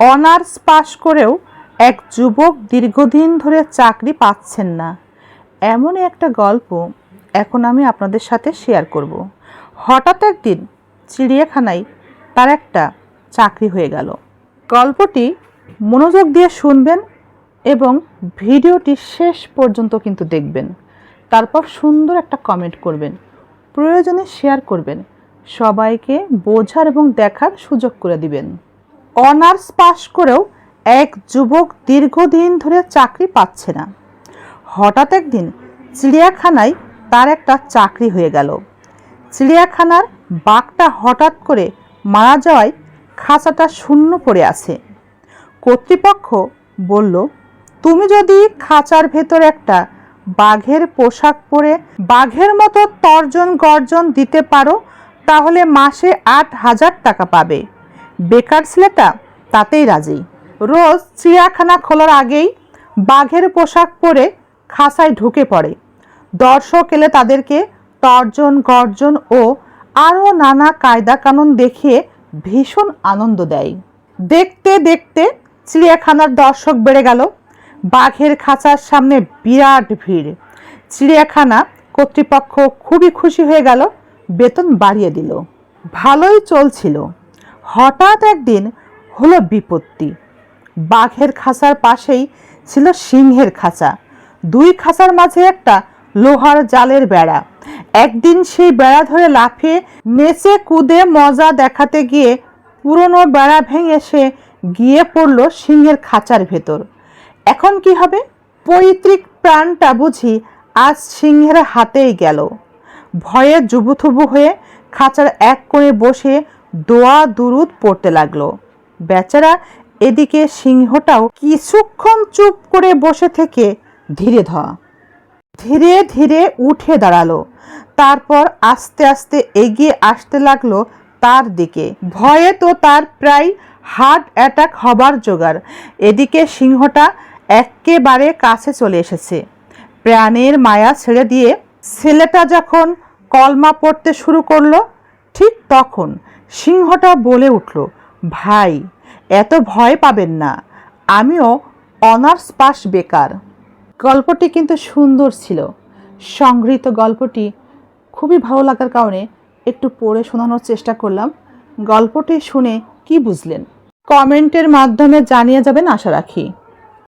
Honours পাশ করেও এক যুবক দীর্ঘদিন ধরে চাকরি পাচ্ছেন না। এমনই একটা গল্প এখন আমি আপনাদের সাথে শেয়ার করব। হঠাৎ একদিন চিড়িয়াখানায় তার একটা চাকরি হয়ে গেল। গল্পটি মনোযোগ দিয়ে শুনবেন এবং ভিডিওটি শেষ পর্যন্ত কিন্তু দেখবেন। তারপর সুন্দর একটা কমেন্ট করবেন। প্রয়োজনে শেয়ার করবেন। সবাইকে বোঝার এবং দেখার সুযোগ করে দিবেন। অনার্স পাশ করেও এক যুবক দীর্ঘদিন ধরে চাকরি পাচ্ছে না। হঠাৎ একদিন চিড়িয়াখানায় তার একটা চাকরি হয়ে গেল। চিড়িয়াখানার বাঘটা হঠাৎ করে মারা যাওয়ায় খাঁচাটা শূন্য পড়ে আছে। কর্তৃপক্ষ বলল, তুমি যদি খাঁচার ভেতর একটা বাঘের পোশাক পরে বাঘের মতো তর্জন গর্জন দিতে পারো, তাহলে মাসে আট হাজার টাকা পাবে। বেকার ছেলেটা তাতেই রাজি। রোজ চিড়িয়াখানা খোলার আগেই বাঘের পোশাক পরে খাসায় ঢুকে পড়ে। দর্শক এলে তাদেরকে তর্জন, গর্জন ও আরও নানা কায়দা কানুন দেখিয়ে ভীষণ আনন্দ দেয়। দেখতে দেখতে চিড়িয়াখানার দর্শক বেড়ে গেল। বাঘের খাঁচার সামনে বিরাট ভিড়। চিড়িয়াখানা কর্তৃপক্ষ খুবই খুশি হয়ে গেল, বেতন বাড়িয়ে দিল। ভালোই চলছিল। হঠাৎ একদিন হলো বিপত্তি। বাঘের খাঁচার পাশেই ছিল সিংহের খাঁচা। দুই খাঁচার মাঝে একটা লোহার জালের বেড়া। একদিন সেই বেড়া ধরে লাফিয়ে নেচে কুদে মজা দেখাতে গিয়ে পুরনো বেড়া ভেঙে সে গিয়ে পড়ল সিংহের খাঁচার ভেতর। এখন কি হবে? পৈতৃক প্রাণটা বুঝি আজ সিংহের হাতেই গেল। ভয়ে জুবুথুবু হয়ে খাঁচার এক কোণে বসে দোয়া দুরুদ পড়তে লাগল। বেচারা এদিকে সিংহটাও কিছুক্ষণ চুপ করে বসে থেকে ধীরে ধোয়া ধীরে ধীরে উঠে দাঁড়াল। তারপর আস্তে আস্তে এগিয়ে আসতে লাগল তার দিকে। ভয়ে তো তার প্রায় হার্ট অ্যাটাক হবার জোগাড়। এদিকে সিংহটা একেবারে কাছে চলে এসেছে। প্রাণের মায়া ছেড়ে দিয়ে ছেলেটা যখন কলমা পড়তে শুরু করল, ঠিক তখন সিংহটা বলে উঠল, ভাই, এত ভয় পাবেন না। আমিও অনার্স পাস বেকার। গল্পটি কিন্তু সুন্দর ছিল। সংগৃহীত গল্পটি খুবই ভালো লাগার কারণে একটু পড়ে শোনানোর চেষ্টা করলাম। গল্পটি শুনে কি বুঝলেন? কমেন্টের মাধ্যমে জানিয়ে যাবেন আশা রাখি।